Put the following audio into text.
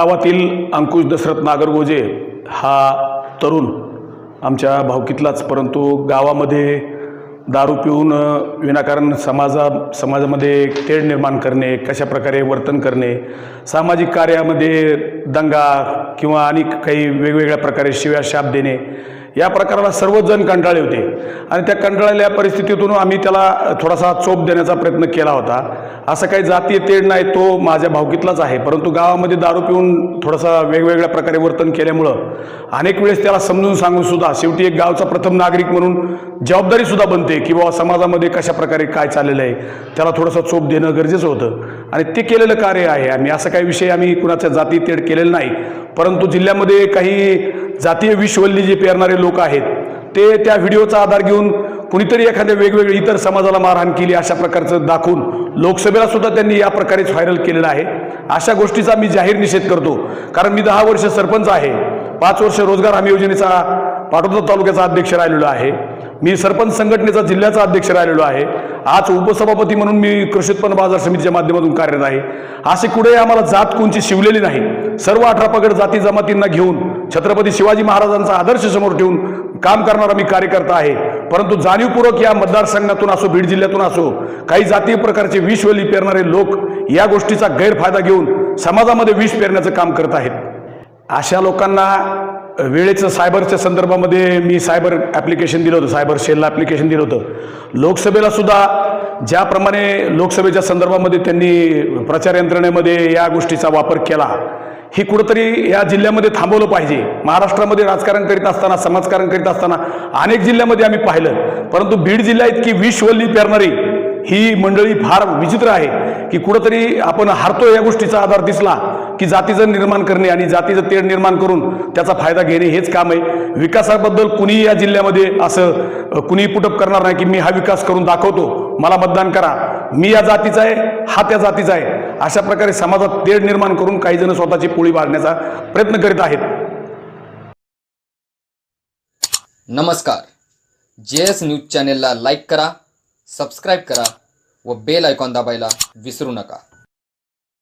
गावातील अंकुश दशरथ नागरगोजे हा तरुण आमच्या भावकीतलाच परंतु गावामध्ये दारू पिऊन विनाकारण समाजा समाजामध्ये तेढ निर्माण करणे कशा प्रकारे वर्तन करणे सामाजिक कार्यामध्ये दंगा किंवा अनेक काही वेगवेगळ्या प्रकारे शिव्या शाप देणे या प्रकाराला सर्वजण कंटाळले होते. आणि त्या कंटाळलेल्या परिस्थितीतून आम्ही त्याला थोडासा चोप देण्याचा प्रयत्न केला होता. असं काही जातीय तेढ नाही तो माझ्या भावकीतलाच आहे. परंतु गावामध्ये दारू पिऊन थोडासा वेगवेगळ्या प्रकारे वर्तन केल्यामुळं अनेक वेळेस त्याला समजून सांगून सुद्धा शेवटी एक गावचा प्रथम नागरिक म्हणून जबाबदारीसुद्धा बनते की बाबा समाजामध्ये कशा प्रकारे काय चाललेलं आहे त्याला थोडंसं चोप देणं गरजेचं होतं. आणि ते केलेलं कार्य आहे. आम्ही असा काही विषय आम्ही कुणाच्या जाती तेढ केलेलं नाही. परंतु जिल्ह्यामध्ये काही जातीय विश्ववल्ली जे पेरणारे लोक आहेत ते त्या व्हिडिओचा आधार घेऊन कुणीतरी एखाद्या वेगवेगळ्या इतर समाजाला मारहाण केली अशा प्रकारचं दाखवून लोकसभेला सुद्धा त्यांनी या प्रकारेच व्हायरल केलेलं आहे. अशा गोष्टीचा मी जाहीर निषेध करतो. कारण मी दहा वर्ष सरपंच आहे. पाच वर्ष रोजगार हमी योजनेचा पाटोदा तालुक्याचा अध्यक्ष राहिलेलो आहे. मी सरपंच संघटनेचा जिल्ह्याचा अध्यक्ष राहिलेलो आहे. आज उपसभापती म्हणून मी कृषी उत्पन्न बाजार समितीच्या माध्यमातून कार्यरत आहे. असे कुठे आम्हाला जात कोणची शिवलेली नाही. सर्व अठरा पगड जाती जमातींना घेऊन छत्रपती शिवाजी महाराजांचा आदर्श समोर ठेवून काम करणारा मी कार्यकर्ता आहे. परंतु जाणीवपूर्वक या मतदारसंघातून असो बीड जिल्ह्यातून असो काही जातीय प्रकारचे विषवली पेरणारे लोक या गोष्टीचा गैरफायदा घेऊन समाजामध्ये विष पेरण्याचं काम करत आहेत. अशा लोकांना वेळेचं सायबरच्या संदर्भामध्ये मी सायबर ॲप्लिकेशन दिलं होतं सायबर सेलला ॲप्लिकेशन दिलं होतं. लोकसभेला सुद्धा ज्याप्रमाणे लोकसभेच्या संदर्भामध्ये त्यांनी प्रचार यंत्रणेमध्ये या गोष्टीचा वापर केला ही कुठंतरी या जिल्ह्यामध्ये थांबवलं पाहिजे. महाराष्ट्रामध्ये राजकारण करीत असताना समाजकारण करीत असताना अनेक जिल्ह्यामध्ये आम्ही पाहिलं. परंतु बीड जिल्हा इतकी विषवल्ली पेरणारी ही मंडळी फार विचित्र आहे की कुठंतरी आपण हारतो या गोष्टीचा आधार दिसला. की जातीचं निर्माण करणे आणि जातीचं तेढ निर्माण करून त्याचा फायदा घेणे हेच काम आहे. विकासाबद्दल कुणीही या जिल्ह्यामध्ये असं कुणीही पुटअप करणार नाही की मी हा विकास करून दाखवतो. मला मतदान करा. मी या जातीचा आहे हा त्या जातीचा आहे. अशा प्रकारे समाजात तेढ निर्माण करून काही जण स्वतःची पोळी बाळण्याचा प्रयत्न करीत आहेत. नमस्कार. जे एस न्यूज चॅनेलला लाईक करा सबस्क्राईब करा व बेल आयकॉन दाबायला विसरू नका.